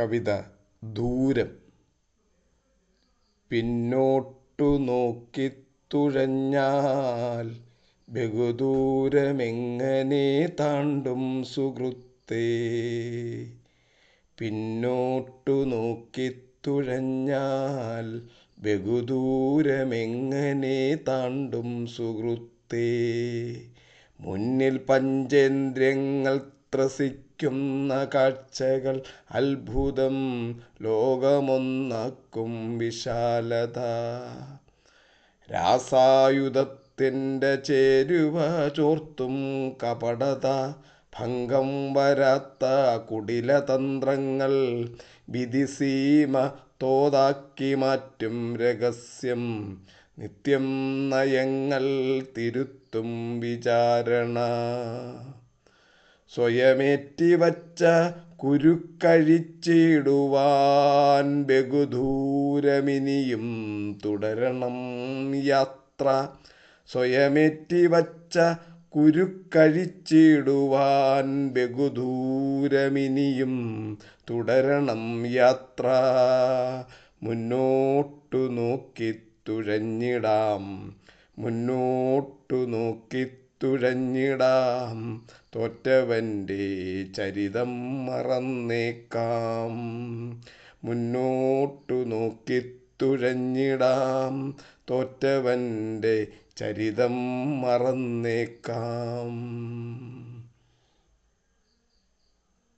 കവിത ദൂരം. പിന്നോട്ടു നോക്കി തുഴഞ്ഞാൽ ബഹുദൂരമെങ്ങനെ താണ്ടും സുഹൃത്തേ. പിന്നോട്ടു നോക്കി തുഴഞ്ഞാൽ ബഹുദൂരമെങ്ങനെ താണ്ടും സുഹൃത്തേ. മുന്നിൽ പഞ്ചേന്ദ്രിയങ്ങൾ ത്രസിക്കുന്ന കാഴ്ചകൾ അത്ഭുതം ലോകമൊന്നാക്കും വിശാലത. രാസായുധത്തിന്റെ ചേരുവ ചോർത്തും കപടത. ഭംഗം വരാത്ത കുടിലതന്ത്രങ്ങൾ വിധിസീമ തോതാക്കി മാറ്റും രഹസ്യം. നിത്യം നയങ്ങൾ തിരുത്തും വിചാരണ. സ്വയമേറ്റി വച്ച കുരുക്കഴിച്ചിടുവാൻ ബഹുദൂരമിനിയും തുടരണം യാത്ര. സ്വയമേറ്റിവച്ച കുരുക്കഴിച്ചിടുവാൻ ബഹുദൂരമിനിയും തുടരണം യാത്ര. മുന്നോട്ടു നോക്കി തുഴഞ്ഞിടാം മുന്നോട്ടു നോക്കി തുഴഞ്ഞിടാം. തോറ്റവന്റെ ചരിതം മറന്നേക്കാം. മുന്നോട്ടു നോക്കി തുഴഞ്ഞിടാം. തോറ്റവന്റെ ചരിതം മറന്നേക്കാം.